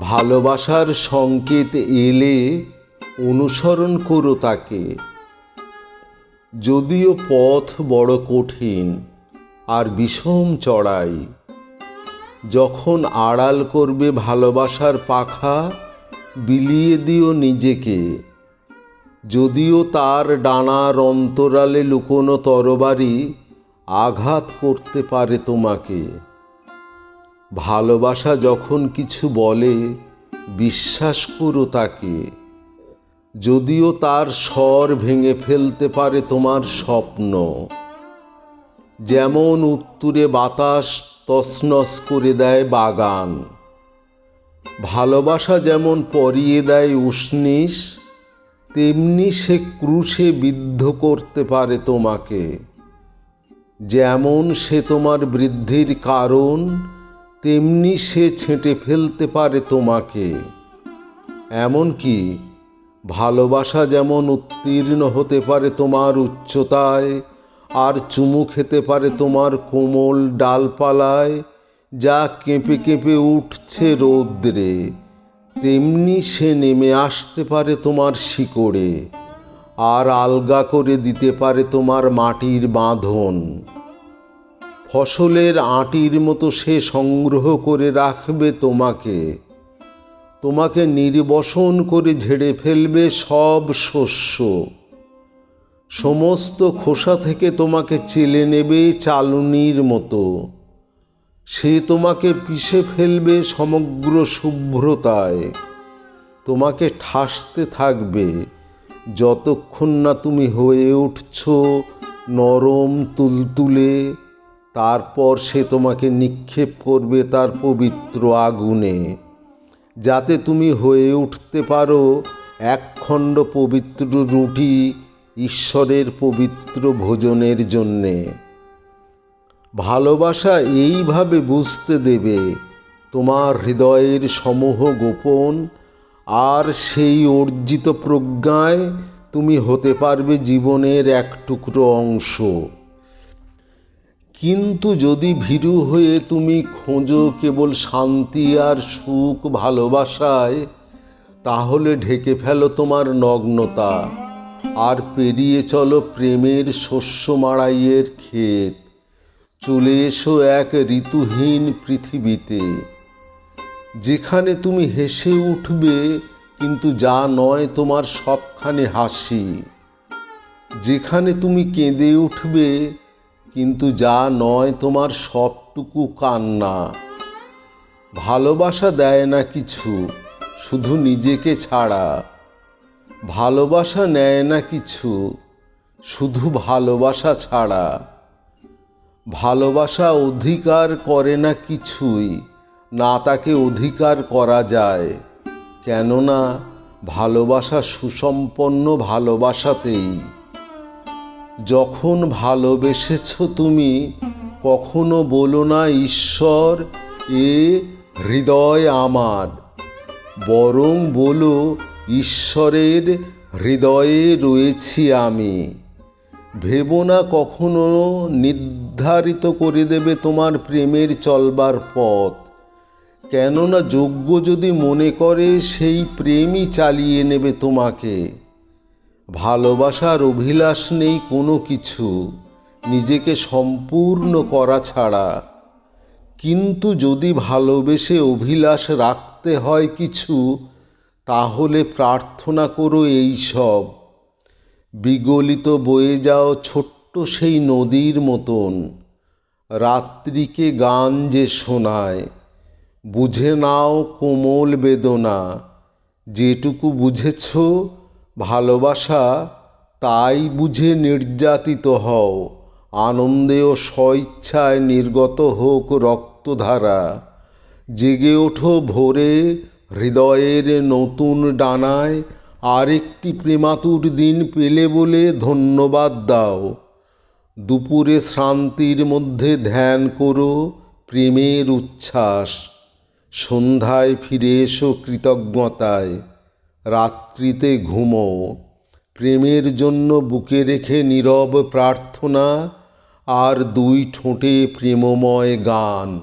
ভালোবাসার সংকেত এলে অনুসরণ করো তাকে। যদিও পথ বড় কঠিন আর বিষম চড়াই, যখন আড়াল করবে ভালোবাসার পাখা, বিলিয়ে দিও নিজেকে। যদিও তার ডানার অন্তরালে লুকোনো তরবারি আঘাত করতে পারে তোমাকে। ভালোবাসা যখন কিছু বলে, বিশ্বাস করো তাকে। যদিও তার স্বর ভেঙে ফেলতে পারে তোমার স্বপ্ন। যেমন উত্তুরে বাতাস তছনছ করে দেয় বাগান। ভালোবাসা যেমন পরিয়ে দেয় উষ্ণিস তেমনি সে ক্রুশে বিদ্ধ করতে পারে তোমাকে। যেমন সে তোমার বৃদ্ধির কারণ তেমনি সে ছেঁটে ফেলতে পারে তোমাকে। এমনকি ভালোবাসা যেমন উত্তীর্ণ হতে পারে তোমার উচ্চতায়, আর চুমু খেতে পারে তোমার কোমল ডালপালায়, যা কেঁপে কেঁপে উঠছে রৌদ্রে, তেমনি সে নেমে আসতে পারে তোমার শিকড়ে, আর আলগা করে দিতে পারে তোমার মাটির বাঁধন। ফসলের আঁটির মতো সে সংগ্রহ করে রাখবে তোমাকে। তোমাকে নির্বসন করে ঝেড়ে ফেলবে সব শস্য। সমস্ত খোসা থেকে তোমাকে চেলে নেবে চালুনির মতো। সে তোমাকে পিষে ফেলবে সমগ্র শুভ্রতায়। তোমাকে ঠাসতে থাকবে। যতক্ষণ না তুমি হয়ে উঠছ নরম তুলতুলে তারপর সে তোমাকে নিক্ষেপ করবে তার পবিত্র আগুনে। যাতে তুমি হয়ে উঠতে পারো, একখণ্ড পবিত্র রুটি ঈশ্বরের পবিত্র ভোজনের জন্যে। ভালোবাসা এইভাবে বুঝতে দেবে, তোমার হৃদয়ের সমূহ গোপন, আর সেই অর্জিত প্রজ্ঞায় তুমি হতে পারবে জীবনের এক টুকরো অংশ। কিন্তু যদি ভীরু হয়ে তুমি খোঁজো কেবল শান্তি আর সুখ ভালোবাসায়, তাহলে ঢেকে ফেলো তোমার নগ্নতা আর পেরিয়ে চলো প্রেমের শস্য মাড়াইয়ের ক্ষেত। চলে এসো এক ঋতুহীন পৃথিবীতে, যেখানে তুমি হেসে উঠবে, কিন্তু যা নয় তোমার সবখানে হাসি। যেখানে তুমি কেঁদে উঠবে কিন্তু যা নয় তোমার সবটুকু কান্না। ভালোবাসা দেয় না কিছু, শুধু নিজেকে ছাড়া। ভালোবাসা নেয় না কিছু, শুধু ভালোবাসা ছাড়া। ভালোবাসা অধিকার করে না কিছুই, না তাকে অধিকার করা যায়। কেননা, ভালোবাসা সুসম্পন্ন ভালোবাসাতেই। যখন ভালোবেসেছ তুমি, কখনো বলো না, ঈশ্বর, এ হৃদয় আমার। বরং বলো, ঈশ্বরের হৃদয়ে রয়েছি আমি। ভেবো না কখনো নির্ধারিত করে দেবে তোমার প্রেমের চলবার পথ। কেননা যোগ্য যদি মনে করে, সেই প্রেমই চালিয়ে নেবে তোমাকে। ভালোবাসার অভিলাষ নেই কোনো কিছু, নিজেকে সম্পূর্ণ করা ছাড়া। কিন্তু যদি ভালোবেসে অভিলাষ রাখতে হয় কিছু, তাহলে প্রার্থনা করো এই সব। বিগলিত বয়ে যাও ছোট্ট সেই নদীর মতন। রাত্রিকে গান যে শোনায়, বুঝে নাও কোমল বেদনা। যেটুকু বুঝেছ ভালোবাসা তাই বুঝে নির্যাতিত হও। আনন্দে ও স্বইচ্ছায় নির্গত হোক রক্তধারা। জেগে ওঠো ভোরে হৃদয়ের নতুন ডানায়। আরেকটি প্রেমাতুর দিন পেলে বলে ধন্যবাদ দাও। দুপুরে শ্রান্তির মধ্যে ধ্যান করো প্রেমের উচ্ছ্বাস। সন্ধ্যায় ফিরে এসো কৃতজ্ঞতায়। রাত্রিতে ঘুমো। প্রেমের জন্য বুকে রেখে নীরব প্রার্থনা আর দুই ঠোঁটে প্রেমময় গান।